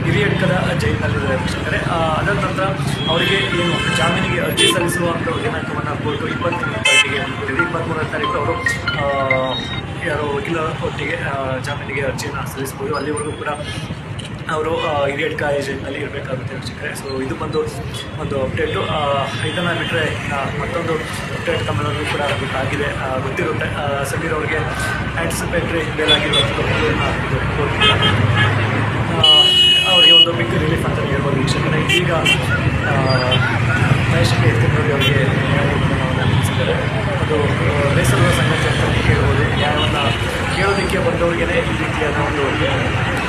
ಹಿರಿಯಡ್ಕದ ಜೈಲಿನಲ್ಲಿದ್ದಾರೆ ವೀಕ್ಷಕರೇ. ಅದರ ನಂತರ ಅವರಿಗೆ ಏನು ಜಾಮೀನಿಗೆ ಅರ್ಜಿ ಸಲ್ಲಿಸುವ ಒಂದು ದಿನಾಂಕವನ್ನು ಕೊಟ್ಟು ಇಪ್ಪತ್ತ್ಮೂರನೇ ತಾರೀಕಿಗೆ ಇಪ್ಪತ್ತ್ಮೂರನೇ ತಾರೀಕು ಅವರು ಯಾರೋ ವಕೀಲ ಒಟ್ಟಿಗೆ ಜಾಮೀನಿಗೆ ಅರ್ಜಿಯನ್ನು ಸಲ್ಲಿಸ್ಬೋದು ಅಲ್ಲಿವರೆಗೂ ಕೂಡ ಅವರು ಹಿರಿಯಡ್ ಕಾಲೇಜಿನಲ್ಲಿ ಇರಬೇಕಾಗುತ್ತೆ ವೀಕ್ಷಕರೇ. ಸೊ ಇದು ಬಂದು ಒಂದು ಅಪ್ಡೇಟು ಇದನ್ನು ಬಿಟ್ಟರೆ ಮತ್ತೊಂದು ಅಪ್ಡೇಟ್ ತಮ್ಮಲ್ಲೂ ಕೂಡ ಆಗಿದೆ. ಗೊತ್ತಿರುತ್ತೆ. ಸಮೀರ್ ಅವರಿಗೆ ಆ್ಯಂಟಿಸಿಪೇಟ್ರಿ ಬೇಲಾಗಿರೋ ಅವರಿಗೆ ಒಂದು ಬಿಗ್ ರಿಲೀಫ್ ಅಂತ ಹೇಳ್ಬೋದು ವೀಕ್ಷಕರೇ. ಈಗ organize the